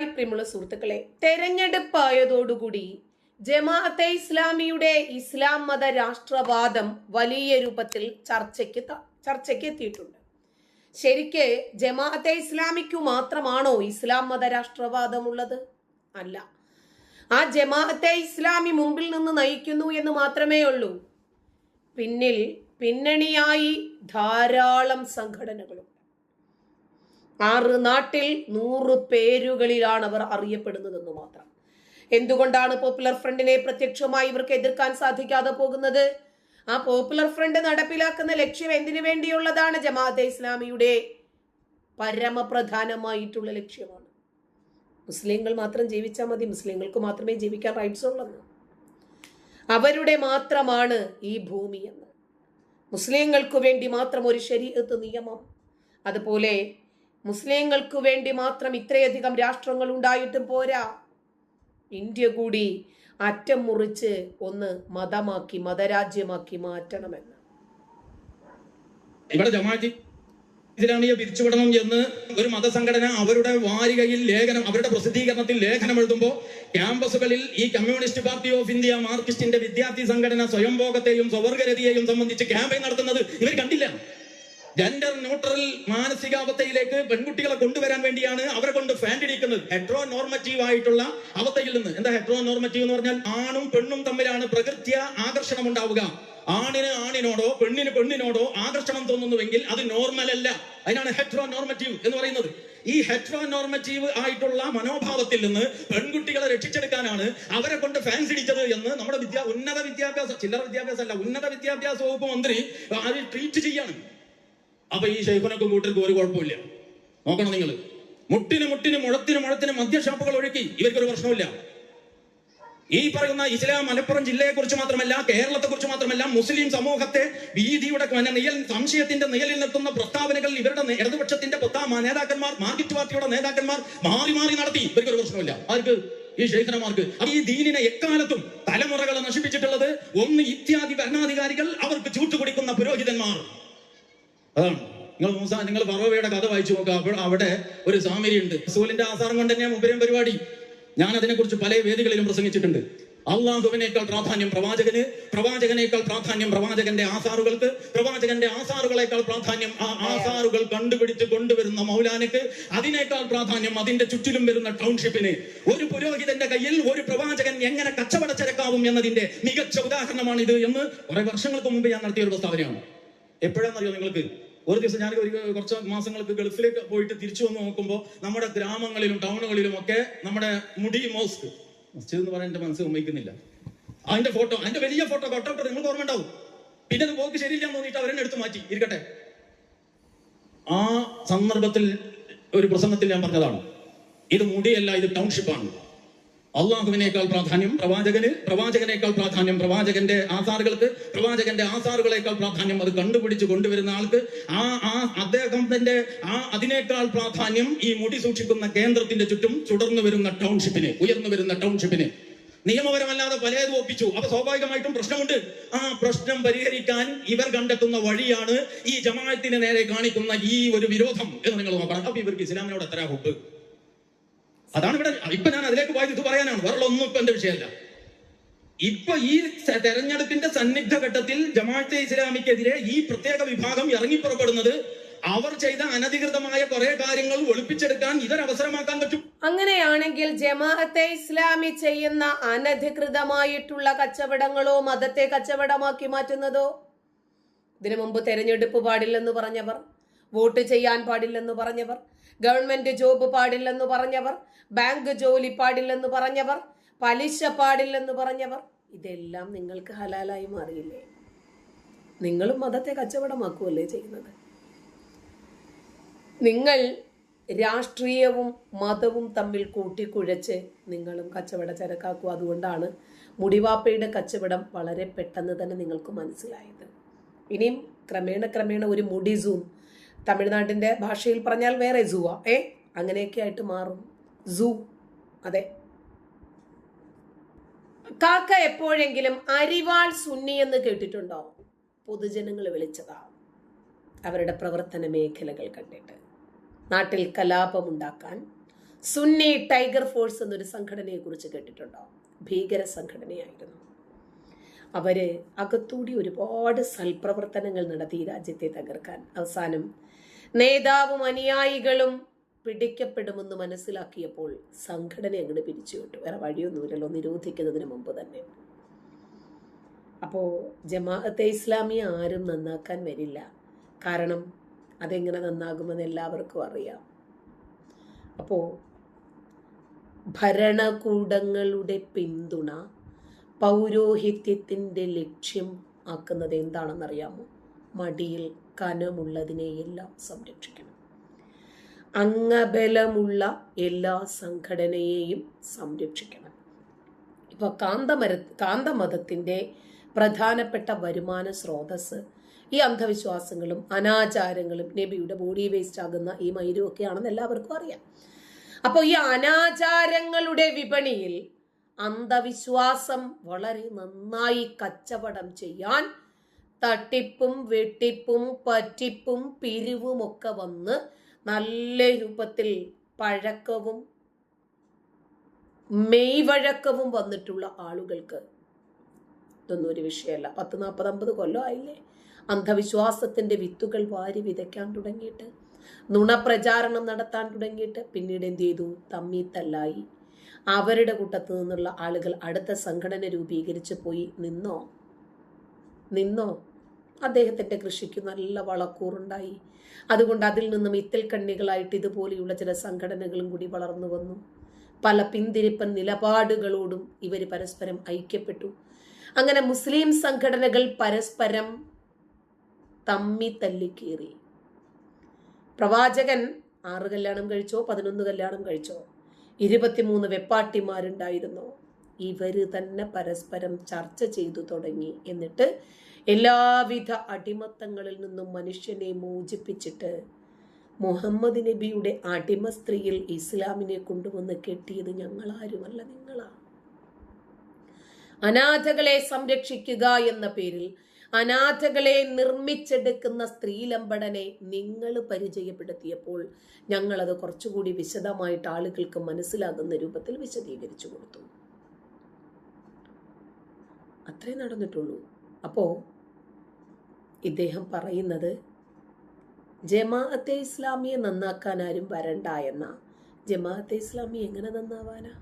പ്രിയമുള്ള സുഹൃത്തുക്കളെ തെരഞ്ഞെടുപ്പായതോടുകൂടി ജമാഅത്തെ ഇസ്ലാമിയുടെ ഇസ്ലാം മത രാഷ്ട്രവാദം വലിയ രൂപത്തിൽ ചർച്ചയ്ക്ക് ചർച്ചയ്ക്ക് എത്തിയിട്ടുണ്ട് ശരിക്ക് ജമാഅത്തെ ഇസ്ലാമിക്കു മാത്രമാണോ ഇസ്ലാം മത രാഷ്ട്രവാദം ഉള്ളത്? അല്ല. ആ ജമാഅത്തെ ഇസ്ലാമി മുമ്പിൽ നിന്ന് നയിക്കുന്നു എന്ന് മാത്രമേ ഉള്ളൂ. പിന്നിൽ പിന്നണിയായി ധാരാളം സംഘടനകളുണ്ട്. ആറ് നാട്ടിൽ നൂറ് പേരുകളിലാണ് അവർ അറിയപ്പെടുന്നതെന്ന് മാത്രം. എന്തുകൊണ്ടാണ് പോപ്പുലർ ഫ്രണ്ടിനെ പ്രത്യക്ഷമായി ഇവർക്ക് എതിർക്കാൻ സാധിക്കാതെ പോകുന്നത്? ആ പോപ്പുലർ ഫ്രണ്ട് നടപ്പിലാക്കുന്ന ലക്ഷ്യം എന്തിനു വേണ്ടിയുള്ളതാണ്? ജമാഅത്തെ ഇസ്ലാമിയുടെ പരമപ്രധാനമായിട്ടുള്ള ലക്ഷ്യമാണ്. മുസ്ലിങ്ങൾ മാത്രം ജീവിച്ചാൽ മതി. മുസ്ലിങ്ങൾക്ക് മാത്രമേ ജീവിക്കാൻ റൈറ്റ്സ് ഉള്ളെന്ന്. അവരുടെ മാത്രമാണ് ഈ ഭൂമി എന്ന് മുസ്ലിങ്ങൾക്ക് വേണ്ടി മാത്രം ഒരു ശരീരത്ത് നിയമം. അതുപോലെ മുസ്ലിങ്ങൾക്ക് വേണ്ടി മാത്രം ഇത്രയധികം രാഷ്ട്രങ്ങൾ ഉണ്ടായിട്ടും പോരാ. ഇന്ത്യ കൂടി അറ്റം മുറിച്ച് ഒന്ന് മതമാക്കി മതരാജ്യമാക്കി മാറ്റണമെന്ന്. ഇവിടെ ജമാഅത്ത് ഇസ്ലാമിയെ പിരിച്ചുവിടണം എന്ന് ഒരു മതസംഘടന അവരുടെ വാരികയിൽ ലേഖനം അവരുടെ പ്രസിദ്ധീകരണത്തിൽ ലേഖനം എഴുതുമ്പോൾ ക്യാമ്പസുകളിൽ ഈ കമ്മ്യൂണിസ്റ്റ് പാർട്ടി ഓഫ് ഇന്ത്യ മാർക്സിസ്റ്റിന്റെ വിദ്യാർത്ഥി സംഘടന സ്വയംഭോഗത്തെയും സ്വവർഗരതിയെയും സംബന്ധിച്ച് ക്യാമ്പയിൻ നടത്തുന്നത് ഇവർ കണ്ടില്ല. ജെൻഡർ ന്യൂട്രൽ മാനസികാവസ്ഥയിലേക്ക് പെൺകുട്ടികളെ കൊണ്ടുവരാൻ വേണ്ടിയാണ് അവരെ കൊണ്ട് ഫാൻഡിടിക്കുന്നത് ഹെട്രോ നോർമറ്റീവ് ആയിട്ടുള്ള അവസ്ഥയിൽ നിന്ന്. എന്താ ഹെട്രോ നോർമറ്റീവ് എന്ന് പറഞ്ഞാൽ ആണും പെണ്ണും തമ്മിലാണ് പ്രകൃത്യ ആകർഷണം ഉണ്ടാവുക ആണിന് ആണിനോടോ പെണ്ണിന് പെണ്ണിനോടോ ആകർഷണം തോന്നുന്നുവെങ്കിൽ അത് നോർമൽ അല്ല. അതിനാണ് ഹെട്രോ നോർമറ്റീവ് എന്ന് പറയുന്നത്. ഈ ഹെട്രോ നോർമറ്റീവ് ആയിട്ടുള്ള മനോഭാവത്തിൽ നിന്ന് പെൺകുട്ടികളെ രക്ഷിച്ചെടുക്കാനാണ് അവരെ കൊണ്ട് ഫാൻസ് ഇടിച്ചത് എന്ന് നമ്മുടെ വിദ്യാ ഉന്നത വിദ്യാഭ്യാസ ചില്ലറ വിദ്യാഭ്യാസം അല്ല ഉന്നത വിദ്യാഭ്യാസ വകുപ്പ് മന്ത്രി അത് ട്രീറ്റ് ചെയ്യാണ്. അപ്പൊ ഈ ഷെയ്ഖുനൊക്കെ കൂട്ടർക്ക് ഒരു കുഴപ്പമില്ല. നോക്കണം നിങ്ങൾ മുട്ടിന് മുട്ടിന് മുഴത്തിന് മുഴത്തിന് മദ്യഷാപ്പുകൾ ഒഴുക്കി. ഇവർക്കൊരു പ്രശ്നമില്ല ഈ പറയുന്ന ഇസ്ലാം മലപ്പുറം ജില്ലയെ കുറിച്ച് മാത്രമല്ല കേരളത്തെ കുറിച്ച് മാത്രമല്ല മുസ്ലിം സമൂഹത്തെ ഭീതിയുടെ നിയൽ സംശയത്തിന്റെ നിയലിൽ നിർത്തുന്ന പ്രസ്താവനകൾ ഇവരുടെ ഇടതുപക്ഷത്തിന്റെ നേതാക്കന്മാർ മാർക്കറ്റ് പാർട്ടിയുടെ നേതാക്കന്മാർ മാറി മാറി നടത്തി. ഇവർക്കൊരു പ്രശ്നമില്ല ആർക്ക്? ഈ ശേഖരന്മാർക്ക് ഈ ദീനിനെ എക്കാലത്തും തലമുറകളെ നശിപ്പിച്ചിട്ടുള്ളത് ഒന്ന് ഇത്യാദി ഭരണാധികാരികൾ അവർക്ക് ചൂട്ടുകുടിക്കുന്ന പുരോഹിതന്മാർ. അതാണ് നിങ്ങൾ മൂസ നിങ്ങൾ പറവയുടെ കഥ വായിച്ചു നോക്കുക അപ്പോൾ അവിടെ ഒരു സാമരി ഉണ്ട് റസൂലിന്റെ ആസാരം കൊണ്ട് തന്നെയാണ് ഉപരം പരിപാടി. ഞാൻ അതിനെക്കുറിച്ച് പല വേദികളിലും പ്രസംഗിച്ചിട്ടുണ്ട്. അള്ളാഹുവിനേക്കാൾ പ്രാധാന്യം പ്രവാചകന് പ്രവാചകനേക്കാൾ പ്രാധാന്യം പ്രവാചകന്റെ ആസാറുകൾക്ക് പ്രവാചകന്റെ ആസാറുകളേക്കാൾ പ്രാധാന്യം ആ ആസാറുകൾ കണ്ടുപിടിച്ച് കൊണ്ടുവരുന്ന മൗലാനക്ക് അതിനേക്കാൾ പ്രാധാന്യം അതിന്റെ ചുറ്റിലും വരുന്ന ടൗൺഷിപ്പിന് ഒരു പുരോഹിതന്റെ കയ്യിൽ ഒരു പ്രവാചകൻ എങ്ങനെ കച്ചവടച്ചരക്കാവും എന്നതിന്റെ മികച്ച ഉദാഹരണമാണ് ഇത് എന്ന് കുറെ വർഷങ്ങൾക്ക് മുമ്പ് ഞാൻ നടത്തിയ ഒരു പ്രസ്താവനയാണ്. എപ്പോഴാണെന്നറിയോ നിങ്ങൾക്ക്? ഒരു ദിവസം ഞാൻ ഒരു കുറച്ച് മാസങ്ങൾക്ക് ഗൾഫിലേക്ക് പോയിട്ട് തിരിച്ചു വന്ന് നോക്കുമ്പോൾ നമ്മുടെ ഗ്രാമങ്ങളിലും ടൗണുകളിലും ഒക്കെ നമ്മുടെ മുടി മോസ്ക് മസ്ജിദ് എന്ന് പറയാൻ എന്റെ മനസ്സ് ഉമ്മയ്ക്കുന്നില്ല. അതിന്റെ ഫോട്ടോ അതിന്റെ വലിയ ഫോട്ടോ തൊട്ടോ നിങ്ങൾക്ക് ഓർമ്മ ഉണ്ടാവും. പിന്നെ അത് പോക്ക് ശരിയില്ല തോന്നിയിട്ട് അവരെന്നെ എടുത്തു മാറ്റി ഇരിക്കട്ടെ. ആ സന്ദർഭത്തിൽ ഒരു പ്രസംഗത്തിൽ ഞാൻ പറഞ്ഞതാണ്. ഇത് മുടിയല്ല ഇത് ടൗൺഷിപ്പാണ് അള്ളാഹുവിനേക്കാൾ പ്രാധാന്യം പ്രവാചകന് പ്രവാചകനേക്കാൾ പ്രാധാന്യം പ്രവാചകന്റെ ആധാറുകൾക്ക് പ്രവാചകന്റെ ആധാറുകളേക്കാൾ പ്രാധാന്യം അത് കണ്ടുപിടിച്ച് കൊണ്ടുവരുന്ന ആൾക്ക് ആ ആ അദ്ദേഹത്തിന്റെ ആ അതിനേക്കാൾ പ്രാധാന്യം ഈ മുടി സൂക്ഷിക്കുന്ന കേന്ദ്രത്തിന്റെ ചുറ്റും ചുടർന്നു വരുന്ന ടൗൺഷിപ്പിന് ഉയർന്നു വരുന്ന ടൗൺഷിപ്പിന്. നിയമപരമല്ലാതെ പലതും ഒപ്പിച്ചു. അപ്പൊ സ്വാഭാവികമായിട്ടും പ്രശ്നമുണ്ട്. ആ പ്രശ്നം പരിഹരിക്കാൻ ഇവർ കണ്ടെത്തുന്ന വഴിയാണ് ഈ ജമാഅത്തിന് നേരെ കാണിക്കുന്ന ഈ ഒരു വിരോധം എന്ന് നിങ്ങൾ നോക്കണം. അപ്പൊ ഇവർക്ക് ഇസ്ലാമിനോട് എത്ര ഹുബ്? അതാണ് ഇവിടെ ഇപ്പൊ ഞാൻ അതിലേക്ക് പോയത് ഇത് പറയാനാണ്. വേറെ ഒന്നും ഇപ്പൊ എന്റെ വിഷയമല്ല. ഇപ്പൊ ഈ തെരഞ്ഞെടുപ്പിന്റെ സന്നിഗ്ധ ഘട്ടത്തിൽ ജമാഅത്തെ ഇസ്ലാമിക്കെതിരെ ഈ പ്രത്യേക വിഭാഗം ഇറങ്ങിപ്പുറപ്പെടുന്നത് അവർ ചെയ്ത അനധികൃതമായ കുറെ കാര്യങ്ങൾ ഒളിപ്പിച്ചെടുക്കാൻ ഇതൊരവസരമാക്കാൻ പറ്റും. അങ്ങനെയാണെങ്കിൽ ജമാഅത്തെ ഇസ്ലാമി ചെയ്യുന്ന അനധികൃതമായിട്ടുള്ള കച്ചവടങ്ങളോ മതത്തെ കച്ചവടമാക്കി മാറ്റുന്നതോ? ഇതിനു മുമ്പ് തെരഞ്ഞെടുപ്പ് പാടില്ലെന്ന് പറഞ്ഞവർ വോട്ട് ചെയ്യാൻ പാടില്ലെന്ന് പറഞ്ഞവർ ഗവൺമെന്റ് ജോബ് പാടില്ലെന്ന് പറഞ്ഞവർ ബാങ്ക് ജോലി പാടില്ലെന്ന് പറഞ്ഞവർ പലിശ പാടില്ലെന്ന് പറഞ്ഞവർ ഇതെല്ലാം നിങ്ങൾക്ക് ഹലാലായി മാറിയില്ലേ? നിങ്ങളും മതത്തെ കച്ചവടമാക്കുമല്ലേ ചെയ്യുന്നത്? നിങ്ങൾ രാഷ്ട്രീയവും മതവും തമ്മിൽ കൂട്ടിക്കുഴച്ച് നിങ്ങളും കച്ചവട ചരക്കാക്കും. അതുകൊണ്ടാണ് മുടിവാപ്പയുടെ കച്ചവടം വളരെ പെട്ടെന്ന് തന്നെ നിങ്ങൾക്ക് മനസ്സിലായത്. ഇനിയും ക്രമേണ ക്രമേണ ഒരു മുടി സൂം തമിഴ്നാട്ടിന്റെ ഭാഷയിൽ പറഞ്ഞാൽ വേറെ സൂവാ. ഏ? അങ്ങനെയൊക്കെ ആയിട്ട് മാറും. സൂ. അതെ. കാക്ക എപ്പോഴെങ്കിലും അരിവാൾ സുന്നി എന്ന് കേട്ടിട്ടുണ്ടോ? പൊതുജനങ്ങൾ വിളിച്ചതാ. അവരുടെ പ്രവർത്തന മേഖലകൾ കണ്ടിട്ട്. നാട്ടിൽ കലാപം ഉണ്ടാക്കാൻ സുന്നി ടൈഗർ ഫോഴ്സ് എന്നൊരു സംഘടനയെ കുറിച്ച് കേട്ടിട്ടുണ്ടോ? ഭീകര സംഘടനയായിരുന്നു. അവർ അകത്തൂടി ഒരുപാട് സൽപ്രവർത്തനങ്ങൾ നടത്തി രാജ്യത്തെ തകർക്കാൻ. അവസാനം നേതാവും അനുയായികളും പിടിക്കപ്പെടുമെന്ന് മനസ്സിലാക്കിയപ്പോൾ സംഘടന അങ്ങോട്ട് പിരിച്ചുവിട്ടു വേറെ വഴിയൊന്നുമില്ലല്ലോ നിരോധിക്കുന്നതിന് മുമ്പ് തന്നെ. അപ്പോൾ ജമാഅത്തെ ഇസ്ലാമി ആരും നന്നാക്കാൻ വരില്ല. കാരണം അതെങ്ങനെ നന്നാകുമെന്ന് എല്ലാവർക്കും അറിയാം. അപ്പോൾ ഭരണകൂടങ്ങളുടെ പിന്തുണ പൗരോഹിത്യത്തിന്റെ ലക്ഷ്യം ആക്കുന്നത് എന്താണെന്നറിയാമോ? മടിയിൽ കനമുള്ളതിനെയെല്ലാം സംരക്ഷിക്കണം. അംഗബലമുള്ള എല്ലാ സംഘടനയെയും സംരക്ഷിക്കണം. ഇപ്പോൾ കാന്തമര കാന്തമതത്തിന്റെ പ്രധാനപ്പെട്ട വരുമാന സ്രോതസ് ഈ അന്ധവിശ്വാസങ്ങളും അനാചാരങ്ങളും നബിയുടെ ബോഡി വേസ്റ്റ് ആകുന്ന ഈ മൈരും ഒക്കെ ആണെന്ന് എല്ലാവർക്കും അറിയാം. അപ്പോൾ ഈ അനാചാരങ്ങളുടെ വിപണിയിൽ അന്ധവിശ്വാസം വളരെ നന്നായി കച്ചവടം ചെയ്യാൻ തട്ടിപ്പും വെട്ടിപ്പും പറ്റിപ്പും പിരിവും ഒക്കെ വന്ന് നല്ല രൂപത്തിൽ പഴക്കവും മെയ്വഴക്കവും വന്നിട്ടുള്ള ആളുകൾക്ക് ഇതൊന്നും ഒരു വിഷയമല്ല. പത്ത് നാൽപ്പത് അമ്പത് കൊല്ലമായില്ലേ അന്ധവിശ്വാസത്തിന്റെ വിത്തുകൾ വാരി വിതയ്ക്കാൻ തുടങ്ങിയിട്ട് നുണപ്രചാരണം നടത്താൻ തുടങ്ങിയിട്ട് പിന്നീട് എന്ത് ചെയ്തു? തമ്മി തല്ലായി അവരുടെ കൂട്ടത്തു നിന്നുള്ള ആളുകൾ അടുത്ത സംഘടന രൂപീകരിച്ച് പോയി. നിന്നോ? നിന്നോ? അദ്ദേഹത്തിന്റെ കൃഷിക്ക് നല്ല വളക്കൂറുണ്ടായി. അതുകൊണ്ട് അതിൽ നിന്നും ഇത്തൽ കണ്ണികളായിട്ട് ഇതുപോലെയുള്ള ചില സംഘടനകളും കൂടി വളർന്നു വന്നു. പല പിന്തിരിപ്പൻ നിലപാടുകളോടും ഇവർ പരസ്പരം ഐക്യപ്പെട്ടു. അങ്ങനെ മുസ്ലിം സംഘടനകൾ പരസ്പരം തമ്മി തല്ലിക്കേറി. പ്രവാചകൻ ആറ് കല്യാണം കഴിച്ചോ പതിനൊന്ന് കല്യാണം കഴിച്ചോ ഇരുപത്തിമൂന്ന് വെപ്പാട്ടിമാരുണ്ടായിരുന്നു ഇവർ തന്നെ പരസ്പരം ചർച്ച ചെയ്തു തുടങ്ങി. എന്നിട്ട് എല്ലാവിധ അടിമത്തങ്ങളിൽ നിന്നും മനുഷ്യനെ മോചിപ്പിച്ചിട്ട് മുഹമ്മദ് നബിയുടെ അടിമ സ്ത്രീയിൽ ഇസ്ലാമിനെ കൊണ്ടുവന്ന് കെട്ടിയത് ഞങ്ങളാരുമല്ല നിങ്ങളാ അനാഥകളെ സംരക്ഷിക്കുക എന്ന പേരിൽ അനാഥകളെ നിർമ്മിച്ചെടുക്കുന്ന സ്ത്രീലമ്പടനെ നിങ്ങൾ പരിചയപ്പെടുത്തിയപ്പോൾ ഞങ്ങളത് കുറച്ചുകൂടി വിശദമായിട്ട് ആളുകൾക്ക് മനസ്സിലാകുന്ന രൂപത്തിൽ വിശദീകരിച്ചു കൊടുത്തു. അത്രേ നടന്നിട്ടുള്ളൂ. അപ്പോ ഇദ്ദേഹം പറയുന്നത് ജമാഅത്തെ ഇസ്ലാമിയെ നന്നാക്കാൻ ആരും വരണ്ട എന്ന. ജമാഅത്തെ ഇസ്ലാമി എങ്ങനെ നന്നാവാനാ?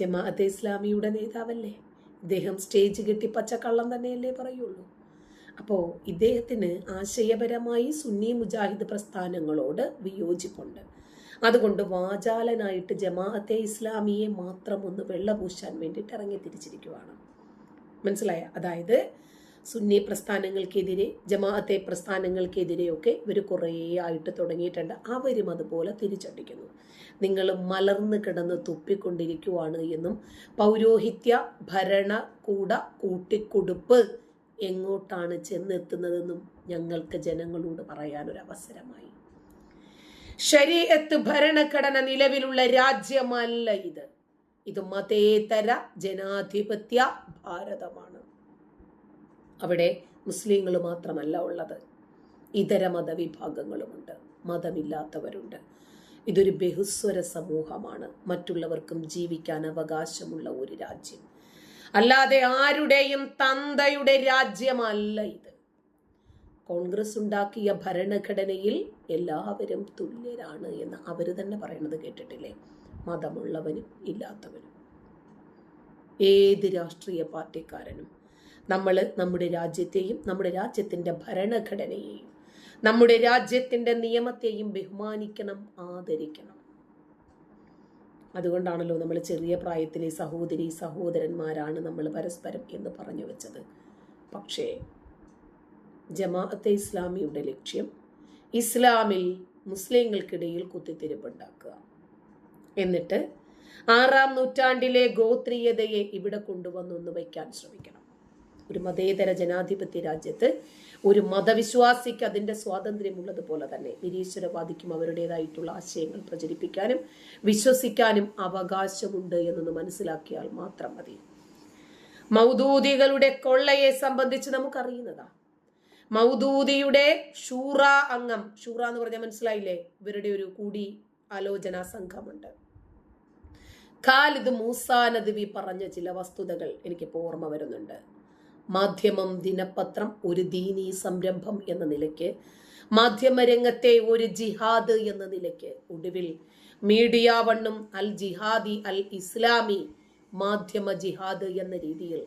ജമാഅത്തെ ഇസ്ലാമിയുടെ നേതാവല്ലേ? ഇദ്ദേഹം സ്റ്റേജ് കെട്ടി പച്ചക്കള്ളം തന്നെയല്ലേ പറയുള്ളൂ. അപ്പോൾ ഇദ്ദേഹത്തിന് ആശയപരമായി സുന്നി മുജാഹിദ് പ്രസ്ഥാനങ്ങളോട് വിയോജിപ്പുണ്ട്. അതുകൊണ്ട് വാചാലനായിട്ട് ജമാഅത്തെ ഇസ്ലാമിയെ മാത്രം ഒന്ന് വെള്ളപൂശാൻ വേണ്ടിയിട്ട് ഇറങ്ങി തിരിച്ചിരിക്കുവാണ് മനസ്സിലായ? അതായത് സുന്നി പ്രസ്ഥാനങ്ങൾക്കെതിരെ ജമാഅത്തെ പ്രസ്ഥാനങ്ങൾക്കെതിരെയൊക്കെ ഇവർ കുറേ ആയിട്ട് തുടങ്ങിയിട്ടുണ്ട്. അവരും അതുപോലെ തിരിച്ചടിക്കുന്നു. നിങ്ങൾ മലർന്നു കിടന്ന് തുപ്പിക്കൊണ്ടിരിക്കുവാണ് എന്നും പൗരോഹിത്യ ഭരണകൂട കൂട്ടിക്കൊടുപ്പ് എങ്ങോട്ടാണ് ചെന്നെത്തുന്നതെന്നും ഞങ്ങൾക്ക് ജനങ്ങളോട് പറയാനൊരവസരമായി. ശരീരത്ത് ഭരണഘടന നിലവിലുള്ള രാജ്യമല്ല ഇത്. ഇത് മതേതര ജനാധിപത്യ ഭാരതമാണ്. അവിടെ മുസ്ലിങ്ങൾ മാത്രമല്ല ഉള്ളത്. ഇതര മതവിഭാഗങ്ങളുമുണ്ട്. മതമില്ലാത്തവരുണ്ട്. ഇതൊരു ബഹുസ്വര സമൂഹമാണ്. മറ്റുള്ളവർക്കും ജീവിക്കാൻ അവകാശമുള്ള ഒരു രാജ്യം. അല്ലാതെ ആരുടെയും തന്തയുടെ രാജ്യമല്ല ഇത്. കോൺഗ്രസ് ഉണ്ടാക്കിയ ഭരണഘടനയിൽ എല്ലാവരും തുല്യരാണ് എന്ന് അവർ തന്നെ പറയുന്നത് കേട്ടിട്ടില്ലേ? മതമുള്ളവനും ഇല്ലാത്തവനും. ഏത് രാഷ്ട്രീയ പാർട്ടിക്കാരനും നമ്മൾ നമ്മുടെ രാജ്യത്തെയും നമ്മുടെ രാജ്യത്തിന്റെ ഭരണഘടനയെയും നമ്മുടെ രാജ്യത്തിന്റെ നിയമത്തെയും ബഹുമാനിക്കണം ആദരിക്കണം. അതുകൊണ്ടാണല്ലോ നമ്മൾ ചെറിയ പ്രായത്തിലെ സഹോദരി സഹോദരന്മാരാണ് നമ്മൾ പരസ്പരം എന്ന് പറഞ്ഞു വെച്ചത്. പക്ഷേ ജമാഅത്തെ ഇസ്ലാമിയുടെ ലക്ഷ്യം ഇസ്ലാമിൽ മുസ്ലിങ്ങൾക്കിടയിൽ കുത്തിത്തിരിപ്പുണ്ടാക്കുക. എന്നിട്ട് ആറാം നൂറ്റാണ്ടിലെ ഗോത്രീയതയെ ഇവിടെ കൊണ്ടുവന്നൊന്ന് വയ്ക്കാൻ ശ്രമിക്കണം. ഒരു മതേതര ജനാധിപത്യ രാജ്യത്ത് ഒരു മതവിശ്വാസിക്ക് അതിന്റെ സ്വാതന്ത്ര്യമുള്ളതുപോലെ തന്നെ നിരീശ്വരവാദിക്കും അവരുടേതായിട്ടുള്ള ആശയങ്ങൾ പ്രചരിപ്പിക്കാനും വിശ്വസിക്കാനും അവകാശമുണ്ട് എന്നൊന്ന് മനസ്സിലാക്കിയാൽ മാത്രം മതി. മൗദൂദികളുടെ കൊള്ളയെ സംബന്ധിച്ച് നമുക്കറിയുന്നതാ. മൗദൂദിയുടെ ഷൂറ അംഗം ഷൂറ എന്ന് പറഞ്ഞാൽ മനസ്സിലായില്ലേ? ഇവരുടെ ഒരു കൂടി ആലോചനാ സംഘമുണ്ട് ഖാലിദ് മൂസാ പറഞ്ഞ ചില വസ്തുതകൾ എനിക്കിപ്പോൾ ഓർമ്മ വരുന്നുണ്ട്. മാധ്യമം ദിനപത്രം ഒരു ദീനീ സംരംഭം എന്ന നിലയ്ക്ക് മാധ്യമരംഗത്തെ ഒരു ജിഹാദ് എന്ന നിലയ്ക്ക് ഒടുവിൽ മീഡിയ വണ്ണും അൽ ജിഹാദി അൽ ഇസ്ലാമി മാധ്യമ ജിഹാദ് എന്ന രീതിയിൽ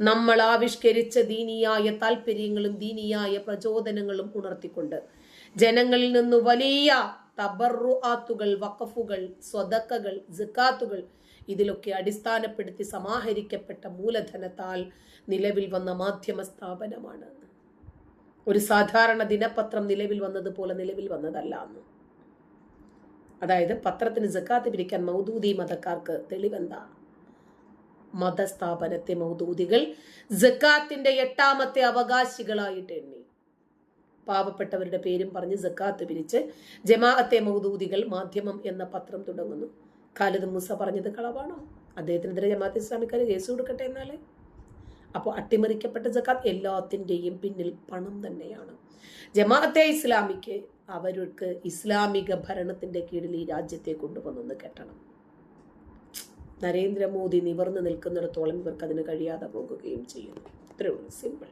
നമ്മൾ ആവിഷ്കരിച്ച ദീനിയായ താല്പര്യങ്ങളും ദീനിയായ പ്രചോദനങ്ങളും ഉണർത്തിക്കൊണ്ട് ജനങ്ങളിൽ നിന്ന് വലിയ തബറുആത്തുകൾ വഖഫുകൾ സ്വതക്കകൾ സിക്കാത്തുകൾ ഇതിലൊക്കെ അടിസ്ഥാനപ്പെടുത്തി സമാഹരിക്കപ്പെട്ട മൂലധനത്താൽ നിലവിൽ വന്ന മാധ്യമ സ്ഥാപനമാണ്. ഒരു സാധാരണ ദിനപത്രം നിലവിൽ വന്നതുപോലെ നിലവിൽ വന്നതല്ല അന്ന്. അതായത് പത്രത്തിന് ജക്കാത്ത് പിരിക്കാൻ മൗദൂദി മതക്കാർക്ക് തെളിവെന്താ? മതസ്ഥാപനത്തെ മൗദൂദികൾ ജക്കാത്തിന്റെ എട്ടാമത്തെ അവകാശികളായിട്ട് എണ്ണി. പാവപ്പെട്ടവരുടെ പേരും പറഞ്ഞ് ജക്കാത്ത് പിരിച്ച് ജമാഅത്തെ മൗദൂദികൾ മാധ്യമം എന്ന പത്രം തുടങ്ങുന്നു. ഖാലിദ് മൂസ പറഞ്ഞത് കളവാണോ? അദ്ദേഹത്തിനെതിരെ ജമാഅത്ത് ഇസ്ലാമിക്കാർ കേസ് കൊടുക്കട്ടെ എന്നാലേ? അപ്പോൾ അട്ടിമറിക്കപ്പെട്ട ജക്കാത്ത് എല്ലാത്തിന്റെയും പിന്നിൽ പണം തന്നെയാണ്. ജമാഅത്തെ ഇസ്ലാമിക്ക് അവർക്ക് ഇസ്ലാമിക ഭരണത്തിന്റെ കീഴിൽ ഈ രാജ്യത്തെ കൊണ്ടുവന്നൊന്ന് കെട്ടണം. നരേന്ദ്രമോദി നിവർന്നു നിൽക്കുന്നിടത്തോളം ഇവർക്ക് അതിന് കഴിയാതെ പോകുകയും ചെയ്യുന്നു. ഇത്രയുള്ളൂ സിമ്പിൾ.